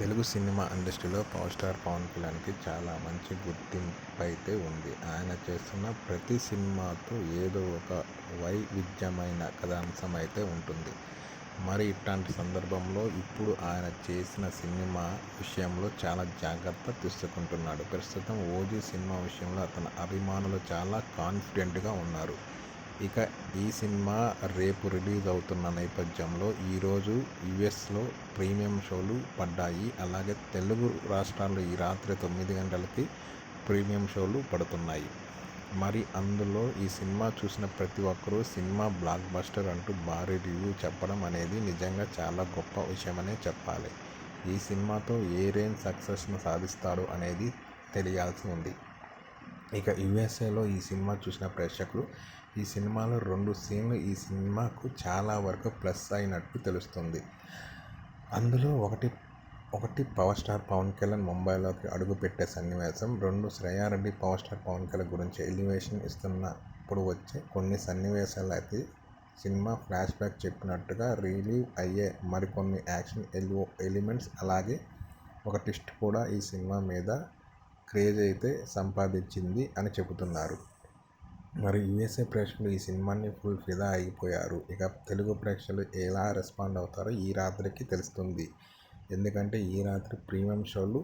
Telugu cinema ఇండస్ట్రీలో power star Pawan కళ్యాణ్కి చాలా మంచి గుర్తింపు అయితే ఉంది. ఆయన చేస్తున్న ప్రతి సినిమాతో ఏదో ఒక వైవిధ్యమైన కథాంశం అయితే ఉంటుంది. మరి ఇట్లాంటి సందర్భంలో ఇప్పుడు ఆయన చేసిన సినిమా విషయంలో చాలా జాగ్రత్త తీసుకుంటున్నాడు. ప్రస్తుతం ఓజీ సినిమా విషయంలో అతని అభిమానులు చాలా కాన్ఫిడెంట్గా ఉన్నారు. ఇక ఈ సినిమా రేపు రిలీజ్ అవుతున్న నేపథ్యంలో ఈరోజు యుఎస్లో ప్రీమియం షోలు పడ్డాయి. అలాగే తెలుగు రాష్ట్రాల్లో ఈ రాత్రి తొమ్మిది గంటలకి ప్రీమియం షోలు పడుతున్నాయి. మరి అందులో ఈ సినిమా చూసిన ప్రతి ఒక్కరూ సినిమా బ్లాక్ బస్టర్ అంటూ భారీ రివ్యూ చెప్పడం అనేది నిజంగా చాలా గొప్ప విషయమనే చెప్పాలి. ఈ సినిమాతో ఏ రేంజ్ సక్సెస్ను సాధిస్తాడు అనేది తెలియాల్సి ఉంది. ఇక యుఎస్ఏలో ఈ సినిమా చూసిన ప్రేక్షకులు ఈ సినిమాలో రెండు సీన్లు ఈ సినిమాకు చాలా వరకు ప్లస్ అయినట్టు తెలుస్తుంది. అందులో ఒకటి ఒకటి పవర్ స్టార్ పవన్ కళ్యాణ్ ముంబైలోకి అడుగుపెట్టే సన్నివేశం రెండు శ్రేయారెడ్డి పవర్ స్టార్ పవన్ కళ్యాణ్ గురించి ఎలివేషన్ ఇస్తున్నప్పుడు వచ్చే కొన్ని సన్నివేశాలు అయితే సినిమా ఫ్లాష్ బ్యాక్ చెప్పినట్టుగా రిలీవ్ అయ్యే మరికొన్ని యాక్షన్ ఎలివో ఎలిమెంట్స్ అలాగే ఒక ట్విస్ట్ కూడా ఈ సినిమా మీద క్రేజ్ అయితే సంపాదించింది అని చెబుతున్నారు. మరి యూఎస్ఏ ప్రేక్షకులు ఈ సినిమాని ఫుల్ ఫిదా అయిపోయారు. ఇక తెలుగు ప్రేక్షకులు ఎలా రెస్పాండ్ అవుతారో ఈ రాత్రికి తెలుస్తుంది. ఎందుకంటే ఈ రాత్రి ప్రీమియం షోలు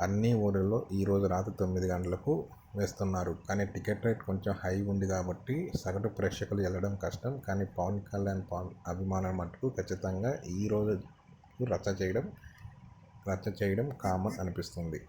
అన్ని ఊళ్ళలో ఈరోజు రాత్రి తొమ్మిది గంటలకు వేస్తున్నారు. కానీ టికెట్ రేట్ కొంచెం హై ఉంది కాబట్టి సగటు ప్రేక్షకులు వెళ్ళడం కష్టం. కానీ పవన్ కళ్యాణ్ పవన్ అభిమానుల మటుకు ఖచ్చితంగా ఈరోజు రచ్చ చేయడం రచ్చ చేయడం కామన్ అనిపిస్తుంది.